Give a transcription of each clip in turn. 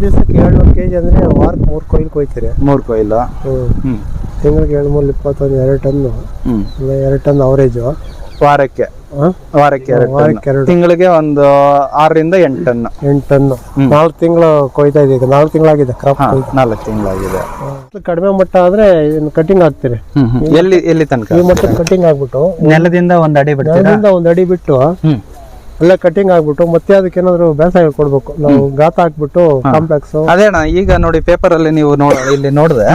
ದಿವಸಕ್ಕೆ ಏಳ್ನೂರು K G ಅಂದರೆ ವಾರಕ್ಕೆ ಮೂರು ಕೊಯ್ಲು ಕೊಯ್ತೀರಿ? ಮೂರು ಕೊಯ್ಲು. ಹ್ಞೂ ತಿಂಗಳಿಗೆ ಏಳ್ನೂರು ಇಪ್ಪತ್ತೊಂದು ಎರಡು ಟನ್ನು. ಹ್ಮ್. ಇಲ್ಲ ಎರಡು ಟನ್ ಅವರೇಜು. ವಾರಕ್ಕೆ. ವಾರಕ್ಕೆ ಎರಡು ವಾರಕ್ಕೆ. ಎರಡು. ತಿಂಗಳಿಗೆ ಒಂದು ಆರರಿಂದ ಎಂಟು ಟನ್ ಎಂಟು ಟನ್ನು. ನಾಲ್ಕು ತಿಂಗಳು ಕೊಯ್ತಾ ಇದೆ ಈಗ? ನಾಲ್ಕು ತಿಂಗಳಾಗಿದೆ ಕ್ರಾಪ್ ನಾಲ್ಕು ತಿಂಗಳಾಗಿದೆ. ಕಡಿಮೆ ಮಟ್ಟ ಆದ್ರೆ ಇದನ್ನು ಕಟಿಂಗ್ ಹಾಕ್ತೀರಿ. ಎಲ್ಲಿ ಎಲ್ಲಿ ತನಕ? ಈ ಮಟ್ಟ ಕಟಿಂಗ್ ಆಗ್ಬಿಟ್ಟು. ನೆಲದಿಂದ ಒಂದ್ ಅಡಿ ಬಿಡ್ತೀರಾ? ನೆಲದಿಂದ ಒಂದು ಅಡಿ ಬಿಟ್ಟು ಹ್ಮ್. ಅಲ್ಲೇ ಕಟಿಂಗ್ ಆಗ್ಬಿಟ್ಟು ಮತ್ತೆ ಅದಕ್ಕೆ ಏನಾದ್ರು ಬೇಸಾಯ ಕೊಡ್ಬೇಕು. ನಾವು ಗಾತ ಹಾಕ್ಬಿಟ್ಟು ಕಾಂಪ್ಲೆಕ್ಸ್ ಅದೇಣ ಈಗ ನೋಡಿ ಪೇಪರ್ ಅಲ್ಲಿ ನೀವು ನೋಡ ಇಲ್ಲಿ ನೋಡಿದ್ರೆ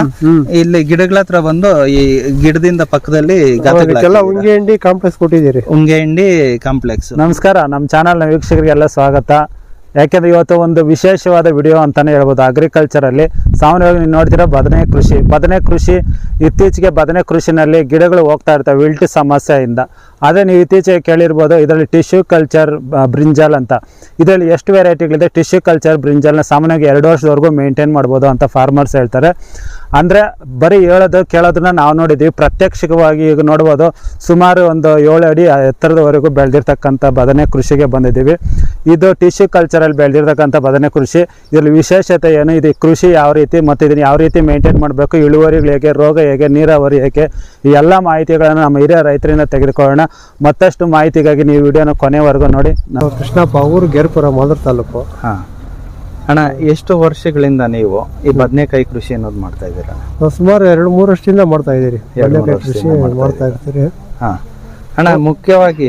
ಇಲ್ಲಿ ಗಿಡಗಳ ಹತ್ರ ಬಂದು ಈ ಗಿಡದಿಂದ ಪಕ್ಕದಲ್ಲಿ ಗಾತಗಳೆಲ್ಲ ಉಂಗೆ ಹಿಂಡಿ ಕಾಂಪ್ಲೆಕ್ಸ್ ಕೊಟ್ಟಿದ್ದೀರಿ. ಉಂಗೆ ಹಿಂಡಿ ಕಾಂಪ್ಲೆಕ್ಸ್ ನಮಸ್ಕಾರ ನಮ್ಮ ನ ವೀಕ್ಷಕರಿಗೆಲ್ಲ ಸ್ವಾಗತ. ಯಾಕೆಂದ್ರೆ ಇವತ್ತು ಒಂದು ವಿಶೇಷವಾದ ವಿಡಿಯೋ ಅಂತಾನೆ ಹೇಳ್ಬೋದು. ಅಗ್ರಿಕಲ್ಚರಲ್ಲಿ ಸಾಮಾನ್ಯವಾಗಿ ನೀವು ನೋಡ್ತೀರಾ ಬದನೆ ಕೃಷಿ. ಬದನೆ ಕೃಷಿ ಇತ್ತೀಚೆಗೆ ಬದನೆ ಕೃಷಿನಲ್ಲಿ ಗಿಡಗಳು ಹೋಗ್ತಾ ಇರ್ತವೆ ವಿಲ್ಟ್ ಸಮಸ್ಯೆಯಿಂದ. ಅದೇ ನೀವು ಇತ್ತೀಚೆಗೆ ಕೇಳಿರ್ಬೋದು ಇದರಲ್ಲಿ ಟಿಶ್ಯೂ ಕಲ್ಚರ್ ಬ್ರಿಂಜಲ್ ಅಂತ. ಇದರಲ್ಲಿ ಎಷ್ಟು ವೆರೈಟಿಗಳಿದೆ ಟಿಶ್ಯೂ ಕಲ್ಚರ್ ಬ್ರಿಂಜಲ್ನ ಸಾಮಾನ್ಯವಾಗಿ ಎರಡು ವರ್ಷದವರೆಗೂ ಮೇಂಟೈನ್ ಮಾಡ್ಬೋದು ಅಂತ ಫಾರ್ಮರ್ಸ್ ಹೇಳ್ತಾರೆ. ಅಂದರೆ ಬರೀ ಹೇಳೋದು ಕೇಳೋದನ್ನ ನಾವು ನೋಡಿದ್ದೀವಿ ಪ್ರತ್ಯಕ್ಷವಾಗಿ ಈಗ ನೋಡ್ಬೋದು ಸುಮಾರು ಒಂದು ಏಳು ಅಡಿ ಎತ್ತರದವರೆಗೂ ಬೆಳೆದಿರ್ತಕ್ಕಂಥ ಬದನೆ ಕೃಷಿಗೆ ಬಂದಿದ್ದೀವಿ. ಇದು ಟಿಶ್ಯೂ ಕಲ್ಚರಲ್ಲಿ ಬೆಳೆದಿರ್ತಕ್ಕಂಥ ಬದನೆ ಕೃಷಿ. ಇದರಲ್ಲಿ ವಿಶೇಷತೆ ಏನು? ಇದು ಕೃಷಿ ಯಾವ ರೀತಿ ಮತ್ತು ಇದನ್ನು ಯಾವ ರೀತಿ ಮೇಂಟೈನ್ ಮಾಡಬೇಕು? ಇಳುವರಿಗಳು ಹೇಗೆ ರೋಗ ಹೇಗೆ ನೀರಾವರಿ ಹೇಗೆ? ಈ ಎಲ್ಲ ಮಾಹಿತಿಗಳನ್ನು ನಮ್ಮ ಹಿರಿಯ ರೈತರಿಂದ ತೆಗೆದುಕೊಳ್ಳೋಣ. ಮತ್ತಷ್ಟು ಮಾಹಿತಿಗಾಗಿ ನೀವು ವಿಡಿಯೋನ ಕೊನೆವರೆಗೂ ನೋಡಿ. ನಾವು ಕೃಷ್ಣಪ್ಪ ಊರು ಗೇರ್ಪುರ ಮೊದಲು ತಾಲೂಕು. ಹಾ. ಅಣ್ಣ ಎಷ್ಟು ವರ್ಷಗಳಿಂದ ನೀವು ಈ ಬದನೆಕಾಯಿ ಕೃಷಿ ಅನ್ನೋದು ಮಾಡ್ತಾ ಇದ್ದೀರಾ? ಸುಮಾರು ಎರಡು ಮೂರು ವರ್ಷದಿಂದ ಮಾಡ್ತಾ ಇದ್ದೀರಿ. ಎರಡು ಮೂರು ಬದನೆಕಾಯಿ ಕೃಷಿ ವರ್ಷದಿಂದ ಮಾಡ್ತಾ ಇರ್ತೀರಿ. ಹಾ. ಅಣ್ಣ ಮುಖ್ಯವಾಗಿ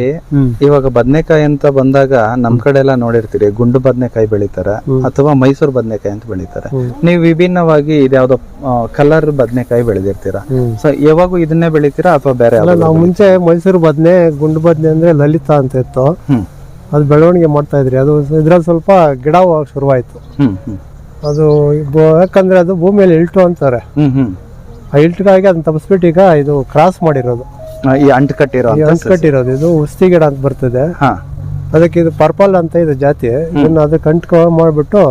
ಇವಾಗ ಬದನೆಕಾಯಿ ಅಂತ ಬಂದಾಗ ನಮ್ ಕಡೆ ಎಲ್ಲ ನೋಡಿರ್ತೀರಿ ಗುಂಡು ಬದನೆಕಾಯಿ ಬೆಳಿತಾರೆ ಅಥವಾ ಮೈಸೂರು ಬದನೆಕಾಯಿ ಅಂತ ಬೆಳಿತಾರೆ. ನೀವು ವಿಭಿನ್ನವಾಗಿ ಇದ್ಯಾವ್ದೋ ಕಲರ್ ಬದನೆಕಾಯಿ ಬೆಳೆದಿರ್ತೀರಾ. ಸೊ ಯಾವಾಗೂ ಇದನ್ನೇ ಬೆಳಿತೀರಾ ಅಥವಾ ಬೇರೆ ಅಲ್ಲ ನಾವು ಮುಂಚೆ ಮೈಸೂರು ಬದನೆ ಗುಂಡು ಬದನೆ ಅಂದ್ರೆ ಲಲಿತಾ ಅಂತ ಇತ್ತು. ಅದು ಬೆಳವಣಿಗೆ ಮಾಡ್ತಾ ಇದ್ರಿ. ಅದು ಇದ್ರಲ್ಲಿ ಸ್ವಲ್ಪ ಗಿಡ ಹೋಗಕ್ ಶುರುವಾಯಿತು. ಅದು ಯಾಕಂದ್ರೆ ಅದು ಭೂಮಿಯಲ್ಲಿ ಇಲ್ಟು ಅಂತಾರೆ. ಆ ಇಲ್ಟಿಗಾಗಿ ಅದನ್ನ ತಪ್ಪಿಸ್ಬಿಟ್ಟು ಈಗ ಇದು ಕ್ರಾಸ್ ಮಾಡಿರೋದು. ಈ ಅಂಟು ಕಟ್ಟಿರೋ ಅಂಟು ಕಟ್ಟಿರೋದು. ಇದು ಉಸ್ತಿ ಗಿಡ ಅಂತ ಬರ್ತದೆ. ಅದಕ್ಕೆ ಇದು ಪರ್ಪಲ್ ಅಂತ ಇದು ಜಾತಿ. ಇದನ್ನ ಅದಕ್ಕೆ ಅಂಟ್ಕೊ ಮಾಡ್ಬಿಟ್ಟು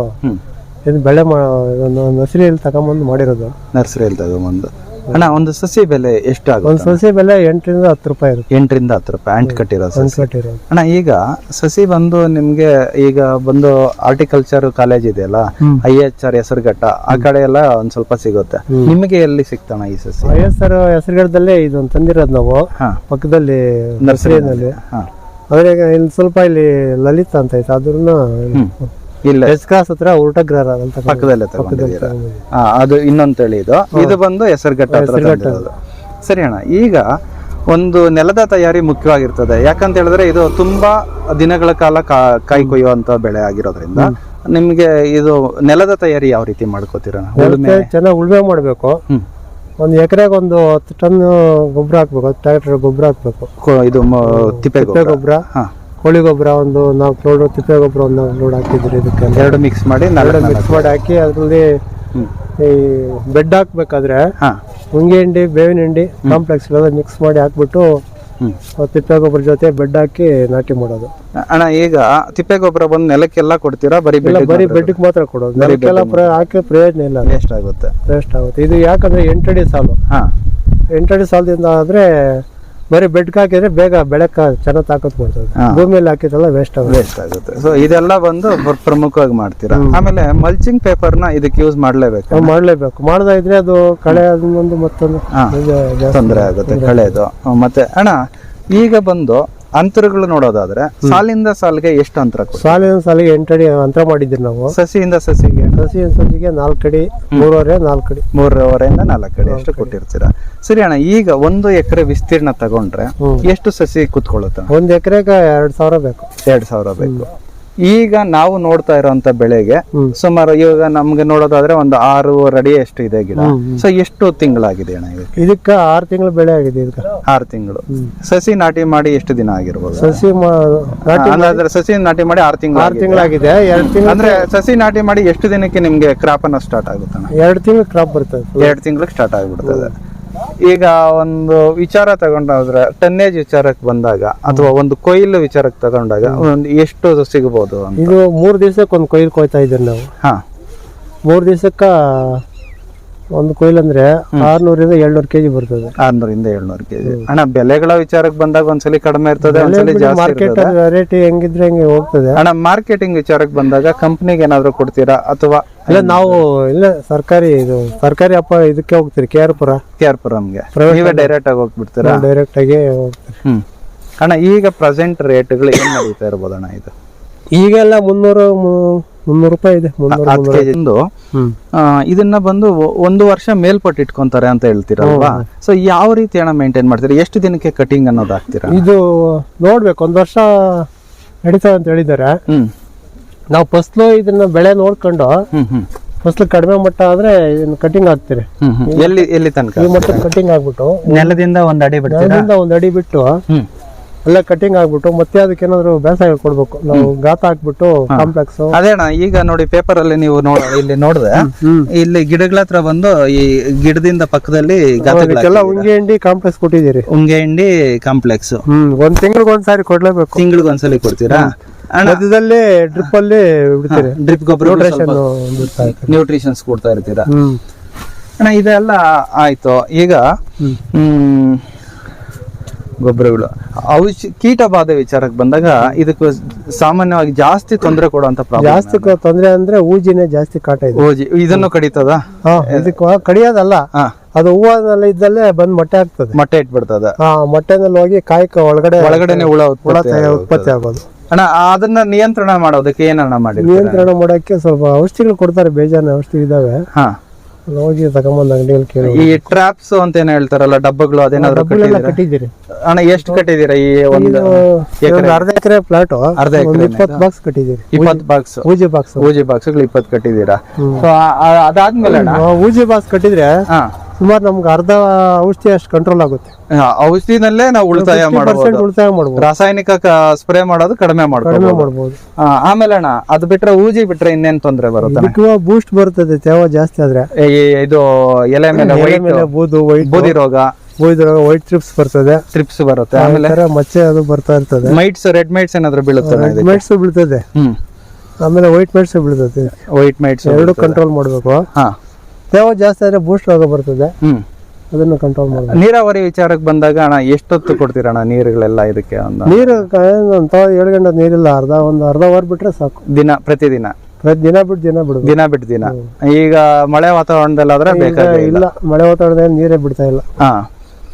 ಇದು ಬೆಳೆ ಮಾ ಇದನ್ನ ನರ್ಸರಿಯಲ್ಲಿ ತಗೊಂಬಂದು ಮಾಡಿರೋದು. ನರ್ಸರಿಯಲ್ಲಿ ತಗೊಂಬಂದು. ಅಣ್ಣ ಒಂದು ಸಸಿ ಬೆಲೆ ಎಷ್ಟು ಒಂದು ಆಗುತ್ತೆ ಸಸಿ ಬೆಲೆ ಎಂಟರಿಂದ ಹತ್ತು ರೂಪಾಯಿ ಇರುತ್ತೆ. ಎಂಟರಿಂದ ಹತ್ತು ರೂಪಾಯಿ ಅಂಟ್ ಕಟ್ಟಿರೋ ಸಸಿ. ಕಟ್ಟಿರೋದು. ಅಣ್ಣ ಈಗ ಸಸಿ ಬಂದು ನಿಮ್ಗೆ ಈಗ ಬಂದು ಆರ್ಟಿಕಲ್ಚರ್ ಕಾಲೇಜ್ ಇದೆಯಲ್ಲ ಐ ಎಚ್ ಆರ್ ಹೆಸರುಘಟ್ಟ ಆ ಕಡೆ ಎಲ್ಲ ಒಂದ್ ಸ್ವಲ್ಪ ಸಿಗುತ್ತೆ. ನಿಮಗೆ ಎಲ್ಲಿ ಸಿಗ್ತಾನ ಈ ಸಸಿ? ಐ ಎಸ್ ಆರ್ ಹೆಸರುಗಡದಲ್ಲೇ ಇದೊಂದು ತಂದಿರೋದು ನಾವು ಹಾ. ಪಕ್ಕದಲ್ಲಿ ನರ್ಸರಿನಲ್ಲಿ. ಆದ್ರೆ ಈಗ ಇಲ್ಲಿ ಸ್ವಲ್ಪ ಇಲ್ಲಿ ಲಲಿತ ಅಂತ ಐತೆ ಅದ್ರನ್ನ ಹ್ಮ್. ಇಲ್ಲ. ಎಸ್ ಕ್ರಾಸ್ ಹತ್ರ ಊಟಗ್ರಹ ಅಂತ ಪಕ್ಕದಲ್ಲೇ ತಗೊಂಡಿದ್ದೀರಾ ಹಾ ಅದು ಇನ್ನೊಂದ್ ತಳಿ ಇದು. ಇದು ಬಂದು ಹೆಸರುಘಟ್ಟ ಹತ್ರ. ಸರಿ ಅಣ್ಣ ಈಗ ಒಂದು ನೆಲದ ತಯಾರಿ ಮುಖ್ಯವಾಗಿರ್ತದೆ. ಯಾಕಂತ ಹೇಳಿದ್ರೆ ಇದು ತುಂಬಾ ದಿನಗಳ ಕಾಲ ಕಾಯಿ ಕೊಯ್ಯುವಂತ ಬೆಳೆ ಆಗಿರೋದ್ರಿಂದ ನಿಮ್ಗೆ ಇದು ನೆಲದ ತಯಾರಿ ಯಾವ ರೀತಿ ಮಾಡ್ಕೋತೀರ ಚೆನ್ನಾಗಿ ಉಳುಮೆ ಮಾಡಬೇಕು. ಒಂದು ಎಕರೆಗೆ ಒಂದು ಹತ್ತು ಟನ್ ಗೊಬ್ಬರ ಹಾಕ್ಬೇಕು ಟ್ರ್ಯಾಕ್ಟರ್ ಗೊಬ್ಬರ ಹಾಕ್ಬೇಕು. ಇದು ತಿಪ್ಪೆ ಗೊಬ್ಬರ. ಗೊಬ್ಬರ. ಹಾ. ಕೋಳಿ ಗೊಬ್ಬರ ಒಂದು ನಾಲ್ಕು ಲೋಡು ತಿಪ್ಪೆ ಗೊಬ್ಬರ ಒಂದು ನಾಲ್ಕು ಲೋಡ್ ಹಾಕಿದ್ರಿ ಇದಕ್ಕೆ. ಎರಡು ಮಿಕ್ಸ್ ಮಾಡಿ ನಾಲ್ಕು ಮಿಕ್ಸ್ ಮಾಡಿ ಹಾಕಿ ಅದರಲ್ಲಿ ಈ ಬೆಡ್ ಹಾಕ್ಬೇಕಾದ್ರೆ ಹುಂಗಿ ಹಿಂಡಿ ಬೇವಿನ ಹಿಂಡಿ ಕಾಂಪ್ಲೆಕ್ಸ್ ಎಲ್ಲ ಮಿಕ್ಸ್ ಮಾಡಿ ಹಾಕ್ಬಿಟ್ಟು ತಿಪ್ಪೆ ಗೊಬ್ಬರ ಜೊತೆ ಬೆಡ್ ಹಾಕಿ ನಾಟಿ ಮಾಡೋದು. ಅಣ್ಣ ಈಗ ತಿಪ್ಪೆ ಗೊಬ್ಬರ ಬಂದು ನೆಲಕ್ಕೆಲ್ಲ ಕೊಡ್ತೀರಾ? ಬರೀ ಬರೀ ಬೆಡ್ಗೆ ಮಾತ್ರ ಕೊಡೋದು? ನೆಲಕ್ಕೆಲ್ಲ ಹಾಕಿ ಪ್ರಯೋಜನ ಇಲ್ಲ ವೇಸ್ಟ್ ಆಗುತ್ತೆ. ವೇಸ್ಟ್ ಆಗುತ್ತೆ. ಇದು ಯಾಕಂದ್ರೆ ಎಂಟಡಿ ಸಾಲು. ಹಾ. ಎಂಟಡಿ ಸಾಲದಿಂದ ಆದ್ರೆ ಬರೀ ಬೆಡ್ಗೆ ಹಾಕಿದ್ರೆ ಬೇಗ ಬೆಳಕ ಚೆನ್ನಾಗಿ ತಾಕತ್ ಹಾ. ಭೂಮಿಯಲ್ಲಿ ಹಾಕಿದ್ರೆಲ್ಲ ವೇಸ್ಟ್ ಆಗುತ್ತೆ. ವೇಸ್ಟ್ ಆಗುತ್ತೆ. ಸೊ ಇದೆಲ್ಲ ಬಂದು ಪ್ರ- ಪ್ರಮುಖವಾಗಿ ಮಾಡ್ತೀರಾ? ಆಮೇಲೆ ಮಲ್ಚಿಂಗ್ ಪೇಪರ್ನ ನ ಇದಕ್ಕೆ ಯೂಸ್ ಮಾಡ್ಲೇಬೇಕು. ನಾವು ಮಾಡ್ಲೇಬೇಕು. ಮಾಡದ ಇದ್ರೆ ಅದು ಕಳೆ ಒಂದು ಮತ್ತೊಂದು ಹಾ. ಇದು ಜಾಸ್ತಿ ತೊಂದರೆ ಆಗುತ್ತೆ ಕಳೆದು. ಹ್ಮ್, ಮತ್ತೆ ಅಣ್ಣ ಈಗ ಬಂದು ಅಂತರಗಳು ನೋಡೋದಾದ್ರೆ ಸಾಲಿಂದ ಸಾಲಿಗೆ ಎಷ್ಟು ಅಂತರ ಸಾಲಿನ ಸಾಲಿಗೆ ಎಂಟಡಿ ಅಂತರ ಮಾಡಿದ್ರಿ ನಾವು. ಸಸಿಯಿಂದ ಸಸಿಗೆ? ಸಸಿ ಸಸಿಗೆ ನಾಲ್ಕಡಿ ಮೂರುವರೆ ನಾಲ್ಕಡಿ ಮೂರುವರೆಯಿಂದ ನಾಲ್ಕಡಿ ಅಷ್ಟು ಕೊಟ್ಟಿರ್ತೀರಾ. ಸರಿ ಅಣ್ಣ ಈಗ ಒಂದು ಎಕರೆ ವಿಸ್ತೀರ್ಣ ತಗೊಂಡ್ರೆ ಎಷ್ಟು ಸಸಿ ಕುತ್ಕೊಳ್ಳುತ್ತೆ? ಒಂದ್ ಎಕರೆಗೆ ಎರಡ್ ಸಾವಿರ ಬೇಕು. ಎರಡ್ ಸಾವಿರ ಬೇಕು. ಈಗ ನಾವು ನೋಡ್ತಾ ಇರೋಂತ ಬೆಳೆಗೆ. ಸುಮಾರು ಇವಾಗ ನಮ್ಗೆ ನೋಡೋದಾದ್ರೆ ಒಂದು ಆರು ಅಡಿ ಎಷ್ಟು ಇದೆ ಗಿಡ. ಸೊ ಎಷ್ಟು ತಿಂಗಳಾಗಿದೆ ಅಣ್ಣ ಇದಕ್ಕೆ? ಇದಕ್ಕ ಆರು ತಿಂಗಳು ಬೆಳೆ ಆಗಿದೆ ಇದಕ್ಕೆ. ಆರು ತಿಂಗಳು. ಸಸಿ ನಾಟಿ ಮಾಡಿ ಎಷ್ಟು ದಿನ ಆಗಿರ್ಬೋದು? ಸಸಿ ಅಂದ್ರೆ ಸಸಿ ನಾಟಿ ಮಾಡಿ ಆರು ತಿಂಗಳು ಆರು ತಿಂಗಳಾಗಿದೆ ಎರಡು ತಿಂಗಳು ಅಂದ್ರೆ ಸಸಿ ನಾಟಿ ಮಾಡಿ ಎಷ್ಟು ದಿನಕ್ಕೆ ನಿಮ್ಗೆ ಕ್ರಾಪ್ ಅನ್ನ ಸ್ಟಾರ್ಟ್ ಆಗುತ್ತೆ ಎರಡು ತಿಂಗಳು ಕ್ರಾಪ್ ಬರ್ತದೆ. ಎರಡು ತಿಂಗಳಿಗೆ ಸ್ಟಾರ್ಟ್ ಆಗ್ಬಿಡ್ತದೆ. ಈಗ ಒಂದು ವಿಚಾರ ತಗೊಂಡಾದ್ರೆ ಟನ್ನೇಜ್ ವಿಚಾರಕ್ಕೆ ಬಂದಾಗ ಅಥವಾ ಒಂದು ಕೊಯ್ಲು ವಿಚಾರಕ್ಕೆ ತಗೊಂಡಾಗ ಒಂದು ಎಷ್ಟು ಸಿಗಬಹುದು ಇದು ಮೂರು ದಿವಸಕ್ಕೆ ಒಂದು ಕೊಯ್ಲು ಕೊಯ್ತಾ ಇದ್ದೀವಿ ನಾವು. ಹಾ. ಮೂರು ದಿವ್ಸಕ್ಕ ಒಂದು ಕೊಯ್ಲು ಅಂದ್ರೆ ಆರ್ನೂರಿಂದ ಏಳ್ನೂರು ಕೆಜಿ ಬರ್ತದೆ. ಆರ್ನೂರಿಂದ ಏಳ್ನೂರು ಕೆಜಿ. ಅಣ್ಣ ಬೆಲೆಗಳ ವಿಚಾರಕ್ಕೆ ಬಂದಾಗ ಒಂದ್ಸಲಿ ಕಡಿಮೆ ಇರ್ತದೆ ಒಂದ್ಸಲಿ ಜಾಸ್ತಿ ಮಾರ್ಕೆಟ್ ರೇಟ್ ಹೆಂಗಿದ್ರೆ ಹೆಂಗೆ ಹೋಗ್ತದೆ. ಅಣ್ಣ ಮಾರ್ಕೆಟಿಂಗ್ ವಿಚಾರಕ್ಕೆ ಬಂದಾಗ ಕಂಪ್ನಿಗೆ ಏನಾದ್ರು ಕೊಡ್ತೀರಾ ಅಥವಾ ಇಲ್ಲ ನಾವು ಇಲ್ಲ ಸರ್ಕಾರಿ ಇದು ಸರ್ಕಾರಿ ಅಪ್ಪ ಇದಕ್ಕೆ ಹೋಗ್ತೀರಿ K R Pura K R ಪುರಂಗೆ ನೀವೇ ಡೈರೆಕ್ಟ್ ಆಗಿ ಹೋಗ್ಬಿಡ್ತೀರಾ? ಡೈರೆಕ್ಟ್ ಆಗಿ ಹೋಗ್ತೀರಿ ಹ್ಮ್. ಅಣ್ಣ ಈಗ ಪ್ರೆಸೆಂಟ್ ರೇಟ್ಗಳು ಏನ್ ನಡೀತಾ ಇರ್ಬೋದು ಅಣ್ಣ ಇದು? ಈಗೆಲ್ಲ ಮುನ್ನೂರು ಮುನ್ನೂರು ರೂಪಾಯಿ ಇದೆ ಮುನ್ನೂರು ಹತ್ತು ಕೆಜಿ ಹ್ಮ್. ಇದನ್ನ ಬಂದು ಒ- ಒಂದು ವರ್ಷ ಮೇಲ್ಪಟ್ಟು ಇಟ್ಕೊಂತಾರೆ ಅಂತ ಹೇಳ್ತೀರಲ್ವಾ? ಸೊ ಯಾವ ರೀತಿ ಹಣ ಮೇಂಟೈನ್ ಮಾಡ್ತೀರಾ? ಎಷ್ಟು ದಿನಕ್ಕೆ ಕಟಿಂಗ್ ಅನ್ನೋದು ಹಾಕ್ತೀರಾ? ಇದು ನೋಡ್ಬೇಕು ಒಂದ್ ವರ್ಷ ನಡೀತದೆ ಅಂತ ಹೇಳಿದ್ದಾರೆ. ಹ್ಮ್. ನಾವು ಫಸ್ಲು ಇದನ್ನ ಬೆಳೆ ನೋಡ್ಕೊಂಡು ಹ್ಮ್ ಹ್ಮ್. ಫಸ್ಲು ಕಡಿಮೆ ಮಟ್ಟ ಆದ್ರೆ ಇದನ್ನ ಕಟಿಂಗ್ ಆಗ್ತೀರಿ ಹ್ಮ್ ಹ್ಮ್. ಎಲ್ಲಿ ಎಲ್ಲಿ ತನಕ? ಈ ಮಟ್ಟದ ಕಟಿಂಗ್ ಆಗ್ಬಿಟ್ಟು. ನೆಲದಿಂದ ಒಂದ್ ಅಡಿ ಬಿಡ್ತೀರಾ? ನೆಲದಿಂದ ಒಂದ್ ಅಡಿ ಬಿಟ್ಟು ಹ್ಮ್. ಅಲ್ಲೇ ಕಟಿಂಗ್ ಆಗ್ಬಿಟ್ಟು ಮತ್ತೆ ಅದಕ್ಕೆ ಏನಾದ್ರು ಬೇಸಾಯ ಕೊಡ್ಬೇಕು. ನಾವು ಗಾತ ಹಾಕ್ಬಿಟ್ಟು ಕಾಂಪ್ಲೆಕ್ಸ್ ಅದೇ ಅಣ್ಣ ಈಗ ನೋಡಿ ಪೇಪರ್ ಅಲ್ಲಿ ನೀವು ನೋಡ ಇಲ್ಲಿ ನೋಡಿದೆ. ಇಲ್ಲಿ ಗಿಡಗಳ ಹತ್ರ ಬಂದು ಈ ಗಿಡದಿಂದ ಪಕ್ಕದಲ್ಲಿ ಗಾತಗಳ ಉಂಗೆ ಹಿಂಡಿ ಕಾಂಪ್ಲೆಕ್ಸ್ ಕೊಟ್ಟಿದ್ದೀರಿ. ಉಂಗೆ ಹಿಂಡಿ ಕಾಂಪ್ಲೆಕ್ಸ್ ಹ್ಮ್ ಒಂದ್ ತಿಂಗಳಿಗೆ ಒಂದ್ಸಾರಿ ಕೊಡ್ಲೇಬೇಕು. ತಿಂಗಳಿಗೆ ಒಂದ್ಸಲಿ ಕೊಡ್ತೀರಾ? ಮಧ್ಯದಲ್ಲಿ ಡ್ರಿಪ್ ಅಲ್ಲಿ ಬಿಡ್ತೀರಿ. ಡ್ರಿಪ್ ಗೊಬ್ಬರ ನ್ಯೂಟ್ರಿಷನ್ ನ್ಯೂಟ್ರಿಷನ್ಸ್ ಕೊಡ್ತಾ ಇರ್ತೀರಾ? ಅಣ್ಣ ಇದೆಲ್ಲ ಆಯ್ತು. ಈಗ ಹ್ಮ್. ಗೊಬ್ಬರಗಳು. ಔಷ ಕೀಟ ಬಾಧೆ ವಿಚಾರಕ್ಕೆ ಬಂದಾಗ ಇದಕ್ಕೆ ಸಾಮಾನ್ಯವಾಗಿ ಜಾಸ್ತಿ ತೊಂದರೆ ಕೊಡುವಂತ ಜಾಸ್ತಿ ತೊಂದರೆ ಅಂದ್ರೆ ಊಜಿನೇ ಜಾಸ್ತಿ ಕಾಟ ಇದೆ. ಊಜಿ ಇದನ್ನು ಕಡಿತದ? ಇದಕ್ಕೆ ಕಡಿಯೋದಲ್ಲ. ಅದು ಹೂವನಲ್ಲಿ ಇದ್ದಲ್ಲೇ ಬಂದ್ ಮೊಟ್ಟೆ ಆಗ್ತದೆ. ಮೊಟ್ಟೆ ಇಟ್ಬಿಡ್ತದ? ಮೊಟ್ಟೆನಲ್ಲಿ ಹೋಗಿ ಕಾಯಕ ಒಳಗಡೆ ಒಳಗಡೆನೆ ಹುಳ ಹುಳ ಉತ್ಪತ್ತಿ ಆಗೋದು. ಅಣ್ಣ ಅದನ್ನ ನಿಯಂತ್ರಣ ಮಾಡೋದಕ್ಕೆ ಏನಣ್ಣ ಮಾಡಿ ನಿಯಂತ್ರಣ ಮಾಡೋಕೆ ಸ್ವಲ್ಪ ಔಷಧಿಗಳು ಕೊಡ್ತಾರೆ ಬೇಜಾನ ಔಷಧಿ ಇದಾವೆ ಹೋಗಿ ತಗೊಂಬಂದ್ ಅಂಗಡಿಯಲ್ಲಿ ಕೇಳಿ ಈ ಟ್ರಾಪ್ಸ್ ಅಂತ ಏನ್ ಹೇಳ್ತಾರಲ್ಲ ಡಬ್ಬಗಳು ಅದೇನಾದ್ರು ಡಬ್ಬಗಳೆಲ್ಲ ಕಟ್ಟಿದ್ದೀರಾ? ಕಟ್ಟಿದ್ದೀರಿ. ಅಣ್ಣ ಎಷ್ಟು ಕಟ್ಟಿದ್ದೀರಾ ಈ ಒಂದು ಒಂದು ಅರ್ಧ ಎಕರೆ ಪ್ಲಾಟ್ ಅರ್ಧ ಒಂದು ಎಕರೆ ಇಪ್ಪತ್ತು ಬಾಕ್ಸ್ ಕಟ್ಟಿದ್ದೀರಿ. ಇಪ್ಪತ್ತು ಬಾಕ್ಸ್ ಊಜಿ ಬಾಕ್ಸ್ ಊಜಿ ಬಾಕ್ಸ್ಗಳು ಇಪ್ಪತ್ತು ಕಟ್ಟಿದ್ದೀರಾ? ಸೊ ಅದಾದ್ಮೇಲೆ ಅಣ್ಣ? ಊಜಿ ಬಾಕ್ಸ್ ಕಟ್ಟಿದ್ರೆ ಹಾ. ಸುಮಾರು ನಮ್ಗೆ ಅರ್ಧ ಔಷಧಿ ಅಷ್ಟು ಕಂಟ್ರೋಲ್ ಆಗುತ್ತೆ. ಔಷಧಿನಲ್ಲೇ ನಾವು ಉಳಿತಾಯ ಮಾಡಬಹುದು ಉಳಿತಾಯ ಮಾಡ್ಬೋದು. ರಾಸಾಯನಿಕ ಸ್ಪ್ರೇ ಮಾಡೋದು ಕಡಿಮೆ ಮಾಡಬಹುದು ಮಾಡ್ಕೋಬಹುದು ಮಾಡ್ಬೋದು. ಆಮೇಲೆ ಅಣ್ಣ ಅದು ಬಿಟ್ರೆ ಊಜಿ ಬಿಟ್ರೆ ಇನ್ನೇನ್ ತೊಂದ್ರೆ ಬರುತ್ತೆ ಇದಕ್ಕೆ ಬೂಸ್ಟ್ ಬರ್ತದೆ ತೇವ ಜಾಸ್ತಿ ಆದ್ರೆ. ಇದು ಎಲೆ ಮೇಲೆ ಎಲೆ ಮೇಲೆ ಬೂದು ವೈಟ್ ಬೂದಿ ರೋಗ. ಬೂದಿರೋ ವೈಟ್ ಟ್ರಿಪ್ಸ್ ಬರ್ತದೆ. ಟ್ರಿಪ್ಸ್ ಬರುತ್ತೆ. ಆ ಆಮೇಲೆ? ಥರ ಮಚ್ಚೆ ಅದು ಬರ್ತಾ ಇರ್ತದೆ. ಮೈಟ್ಸ್ ರೆಡ್ ಮೈಟ್ಸ್ ಏನಾದ್ರು ಬೀಳುತ್ತೆ ಮೈಟ್ಸ್ ಮೆಟ್ಸ್ ಬೀಳ್ತದೆ. ಹ್ಮ್. ಆಮೇಲೆ ವೈಟ್ ಮೈಟ್ಸ್ ಬೀಳ್ತದೆ. ವೈಟ್ ಮೈಟ್ಸ್ ಎರಡು ಕಂಟ್ರೋಲ್ ಮಾಡಬೇಕು. ಹಾ. ತೇವ ಜಾಸ್ತಿ ಆದ್ರೆ ಬೂಸ್ಟ್ ರೋಗ ಬರ್ತದೆ. ಅದನ್ನು ಕಂಟ್ರೋಲ್ ಮಾಡಿ ನೀರಾವರಿ ವಿಚಾರಕ್ಕೆ ಬಂದಾಗ ಅಣ್ಣ ಎಷ್ಟೊತ್ತು ಕೊಡ್ತೀರಣ್ಣ ನೀರುಗಳೆಲ್ಲ ಇದಕ್ಕೆ ಒಂದು? ನೀರು ಅಂತ ಏಳು ಗಂಟೆ ನೀರಿಲ್ಲ ಅರ್ಧ ಒಂದು ಅರ್ಧ ಅವರ್ ಬಿಟ್ರೆ ಸಾಕು. ದಿನ ಪ್ರತಿದಿನ? ಪ್ರತಿ ದಿನ ಬಿಟ್ಟು ದಿನ ಬಿಡು ದಿನ ಬಿಟ್ಟು ದಿನ? ಈಗ ಮಳೆ ವಾತಾವರಣದಲ್ಲಾದ್ರೆ ಬೇಕಾಗಿಲ್ಲ ಇಲ್ಲ. ಮಳೆ ವಾತಾವರಣದಲ್ಲಿ ನೀರೇ ಬಿಡ್ತಾ ಇಲ್ಲ. ಹಾ.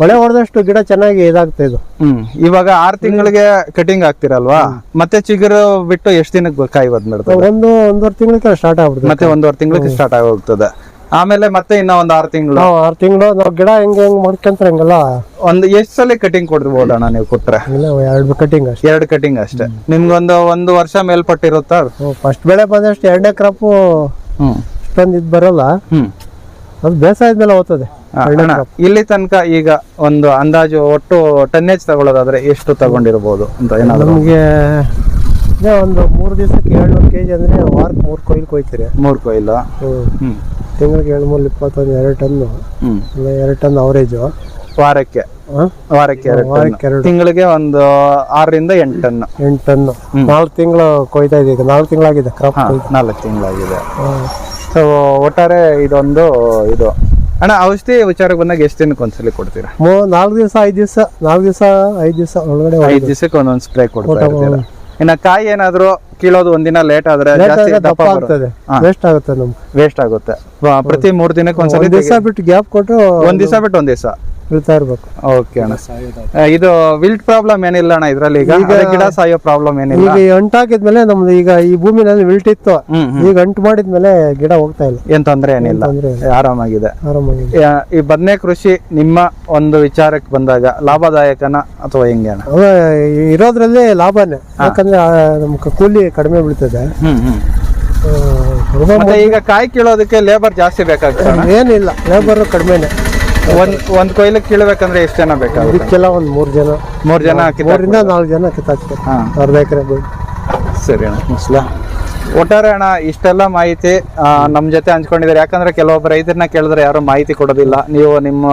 ಮಳೆ ಹೊಡೆದಷ್ಟು ಗಿಡ ಚೆನ್ನಾಗಿ ಇದಾಗ್ತಾ ಇದು. ಹ್ಮ್. ಇವಾಗ ಆರ್ ತಿಂಗಳಿಗೆ ಕಟಿಂಗ್ ಆಗ್ತಿರಲ್ವಾ? ಮತ್ತೆ ಚಿಗುರು ಬಿಟ್ಟು ಎಷ್ಟು ದಿನಕ್ಕೆ ಕಾಯಿ ಬಂದ್ಬಿಡ್ತದೆ? ಒಂದು ಒಂದೂವರೆ ತಿಂಗಳಿಗೆ ಸ್ಟಾರ್ಟ್ ಆಗ್ಬಿಡ್ತದೆ. ಮತ್ತೆ ಒಂದೂವರೆ ತಿಂಗಳಿಗೆ ಸ್ಟಾರ್ಟ್ ಆಗೋಗ್ತದೆ. ಆಮೇಲೆ ಮತ್ತೆ ಇನ್ನ ಒಂದ್ ಆರು ತಿಂಗಳು. ನಾವು ಆರು ತಿಂಗಳು. ನಾವು ಗಿಡ ಹೆಂಗೆ ಹೆಂಗ್ ಮಾಡ್ಕೊಂತಾರೆ ಹಂಗಲ್ಲ ಒಂದು ಎಷ್ಟು ಸಲ ಕಟಿಂಗ್ ಕೊಡ್ಬೋದಣ್ಣ ನೀವು ಕೊಟ್ರೆ? ಇಲ್ಲ ಎರಡು ಕಟಿಂಗ್ ಅಷ್ಟೇ. ಎರಡು ಕಟಿಂಗ್ ಅಷ್ಟೇ. ನಿಮ್ಗೊಂದು ಒಂದು ವರ್ಷ ಮೇಲ್ಪಟ್ಟಿರುತ್ತಾ? ಫಸ್ಟ್ ಬೆಳೆ ಬಂದಷ್ಟು ಎರಡನೇ ಕ್ರಾಪ್ ಹ್ಮ್. ಇಷ್ಟೊಂದು ಇದು ಬರಲ್ಲ. ಹ್ಮ್. ಅದು ಬೇಸಾಯದ ಮೇಲೆ ಹೋಗ್ತದೆ ಅಣ್ಣ ಇಲ್ಲಿ ತನಕ ಈಗ ಒಂದು ಅಂದಾಜು ಒಟ್ಟು ಟನ್ನೇಜ್ ತಗೊಳ್ಳೋದಾದ್ರೆ ಎಷ್ಟು ತಗೊಂಡಿರ್ಬೋದು ಅಂತ ಏನಾದ್ರು ನಮಗೆ ಒಂದು ಮೂರು ದಿವಸಕ್ಕೆ ಏಳ್ನೂರು ಕೆ ಜಿ ಅಂದರೆ ವಾರಕ್ಕೆ ಮೂರು ಕೊಯ್ಲು ಕೊಯ್ತೀರಿ. ಮೂರ್ ಕೊಯ್ಲು? ಹ್ಞೂ ಹ್ಮ್. ತಿಂಗಳಿಗೆ ಏಳ್ನೂರು ಇಪ್ಪತ್ತೊಂದು ಎರಡು ಟನ್ನು. ಇಲ್ಲ ಎರಡು ಟನ್ ಅವರೇಜು. ವಾರಕ್ಕೆ. ವಾರಕ್ಕೆ ಎರಡು ವಾರಕ್ಕೆ ಎರಡು. ತಿಂಗಳಿಗೆ ಒಂದು ಆರರಿಂದ ಎಂಟು ಟನ್ ಎಂಟು ಟನ್ನು. ನಾಲ್ಕು ತಿಂಗಳು ಕೊಯ್ತಾ ಇದೆ ಈಗ? ನಾಲ್ಕು ತಿಂಗಳಾಗಿದೆ ಕ್ರಾಪ್ ನಾಲ್ಕು ತಿಂಗಳಾಗಿದೆ. ಸೊ ಒಟ್ಟಾರೆ ಇದೊಂದು ಇದು. ಅಣ್ಣ ಔಷಧಿ ವಿಚಾರಕ್ಕೆ ಬಂದಾಗ ಎಷ್ಟು ದಿನಕ್ಕೆ ಒಂದ್ಸಲಿ ಕೊಡ್ತೀರಾ? ಮೂ ನಾಲ್ಕು ದಿವಸ ಐದು ದಿವಸ ನಾಲ್ಕು ದಿವಸ ಐದು ದಿವಸ ಒಳಗಡೆ ಐದು ದಿವಸಕ್ಕೆ ಒಂದೊಂದು ಸ್ಪ್ರೇ ಕೊಡ್ತಾ ಇರ್ತೀರಾ? ಇನ್ನ ಕಾಯಿ ಏನಾದ್ರು ಕೀಳೋದು ಒಂದಿನ ಲೇಟ್ ಆದ್ರೆ ಜಾಸ್ತಿ ದಪ್ಪ ಆಗ್ತದೆ. ವೇಸ್ಟ್ ಆಗುತ್ತೆ ನಮ್ಗೆ. ವೇಸ್ಟ್ ಆಗುತ್ತೆ. ಪ್ರತಿ ಮೂರು ದಿನಕ್ಕೆ ಒಂದ್ಸಲ ಒಂದು ದಿವಸ ಬಿಟ್ಟು ಗ್ಯಾಪ್ ಕೊಟ್ಟು ಒಂದ್ ದಿವಸ ಬಿಟ್ಟು ಒಂದ್ ದಿವಸ. ಇಳ್ತಾ ಇರ್ಬೇಕು. ಓಕೆ ಅಣ್ಣ. ಇದು ವಿಲ್ಟ್ ಪ್ರಾಬ್ಲಮ್ ಏನಿಲ್ಲ ಅಣ್ಣ ಇದ್ರಲ್ಲಿ ಈಗ? ಗಿಡ ಸಾಯೋ ಪ್ರಾಬ್ಲಮ್ ಏನಿಲ್ಲ? ಈಗ ಈ ಅಂಟು ಹಾಕಿದ್ಮೇಲೆ ನಮ್ದು ಈಗ ಈ ಭೂಮಿನಲ್ಲಿ ವಿಲ್ಟ್ ಇತ್ತು. ಈಗ ಅಂಟು ಮಾಡಿದ್ಮೇಲೆ ಗಿಡ ಹೋಗ್ತಾ ಇಲ್ಲ. ಏನ್ ತೊಂದ್ರೆ ಏನಿಲ್ಲ. ತೊಂದ್ರೆ ಆರಾಮಾಗಿದೆ. ಆರಾಮಾಗಿದೆ. ಈ ಬದನೆ ಕೃಷಿ ನಿಮ್ಮ ಒಂದು ವಿಚಾರಕ್ಕೆ ಬಂದಾಗ ಲಾಭದಾಯಕನ ಅಥವಾ ಹೆಂಗೆ ಇರೋದ್ರಲ್ಲಿ ಲಾಭನೇ. ಯಾಕಂದ್ರೆ ನಮ್ಗೆ ಕೂಲಿ ಕಡಿಮೆ ಬೀಳ್ತದೆ. ಮತ್ತೆ ಈಗ ಕಾಯಿ ಕೀಳೋದಕ್ಕೆ ಲೇಬರ್ ಜಾಸ್ತಿ ಬೇಕಾಗ್ತದೆ. ಅಣ್ಣ? ಏನಿಲ್ಲ ಲೇಬರ್ ಕಡಿಮೆನೆ. ಒಂದ್ ಒಂದ್ ಕೊಯ್ಲಕ್ಕೆ ಕೀಳಬೇಕಂದ್ರೆ ಎಷ್ಟು ಜನ ಬೇಕಾಗುತ್ತೆ? ಇದಕ್ಕೆಲ್ಲ ಒಂದು ಮೂರು ಜನ. ಮೂರ್ ಜನ ಕಿತ್ತಾಕ್ ಮೂರಿಂದ ನಾಲ್ಕು ಜನ ಕಿತ್ತಾಕ್ತಾರೆ ಹಾ. ಅರ್ಧ ಎಕರೆ ಬೆಳೆ ಸರಿ ಅಣ್ಣ ಮುಸ್ಲ. ಒಟ್ಟಾರೆ ಅಣ್ಣ ಇಷ್ಟೆಲ್ಲ ಮಾಹಿತಿ ನಮ್ಮ ನಮ್ ಜೊತೆ ಹಂಚ್ಕೊಂಡಿದ್ದಾರೆ. ಯಾಕಂದ್ರೆ ಕೆಲವೊಬ್ಬ ರೈತರನ್ನ ಕೇಳಿದ್ರೆ ಯಾರು ಮಾಹಿತಿ ಕೊಡೋದಿಲ್ಲ. ನೀವು ನಿಮ್ಮ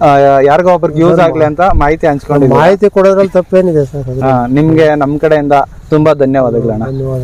ಆ, ಯಾರಿಗೋ ಒಬ್ರಿಗೆ ಯೂಸ್ ಆಗ್ಲಿ ಅಂತ ಮಾಹಿತಿ ಹಂಚ್ಕೊಂಡಿದ್ದೀವಿ ಮಾಹಿತಿ ಕೊಡೋದ್ರಲ್ಲಿ ತಪ್ಪೇನಿದೆ ಸರ್ ಅದು. ಆ, ನಿಮ್ಗೆ ನಮ್ ಕಡೆಯಿಂದ ತುಂಬಾ ಧನ್ಯವಾದಗಳಣ್ಣ ಧನ್ಯವಾದ